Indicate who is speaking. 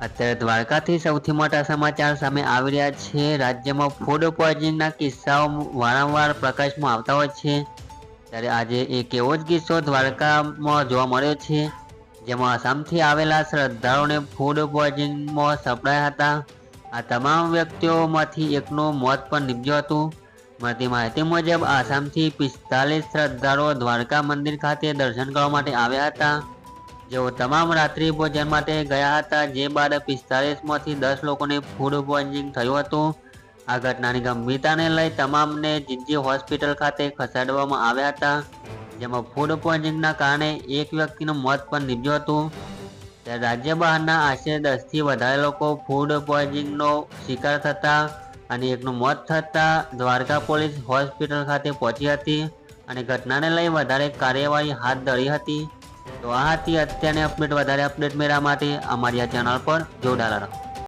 Speaker 1: અત્યારે દ્વારકાથી સૌથી મોટા સમાચાર સામે આવી રહ્યા છે. રાજ્યમાં ફૂડ પોઈઝનિંગના કિસ્સાઓ વારંવાર પ્રકાશમાં આવતા હોય છે. ત્યારે આજે એક એવો જ કિસ્સો દ્વારકામાં જોવા મળ્યો છે, જેમાં આસામથી આવેલા શ્રદ્ધાળુઓને ફૂડ પોઈઝનિંગમાં સપડાયા હતા. આ તમામ વ્યક્તિઓમાંથી એકનું મોત પણ નીપજ્યું હતું. મળતી માહિતી મુજબ, આસામથી પિસ્તાલીસ શ્રદ્ધાળુઓ દ્વારકા મંદિર ખાતે દર્શન કરવા માટે આવ્યા હતા. જેઓ તમામ રાત્રિ ભોજન માટે ગયા હતા, જે બાદ પિસ્તાલીસમાંથી દસ લોકોને ફૂડ પોઈઝનિંગ થયું હતું. આ ઘટનાની ગંભીરતાને લઈ તમામને જીજી હોસ્પિટલ ખાતે ખસેડવામાં આવ્યા હતા, જેમાં ફૂડ પોઈઝનિંગના કારણે એક વ્યક્તિનું મોત પણ નીપજ્યું હતું. ત્યારે રાજ્ય બહારના આશરે દસથી વધારે લોકો ફૂડ પોઈઝનિંગનો શિકાર થતા અને એકનું મોત થતાં દ્વારકા પોલીસ હોસ્પિટલ ખાતે પહોંચી હતી અને ઘટનાને લઈ વધારે કાર્યવાહી હાથ ધરી હતી. તો આ હતી અત્યારની અપડેટ વધારે અપડેટ મેળવવા માટે અમારી આ ચેનલ પર જોડાયેલા રહો.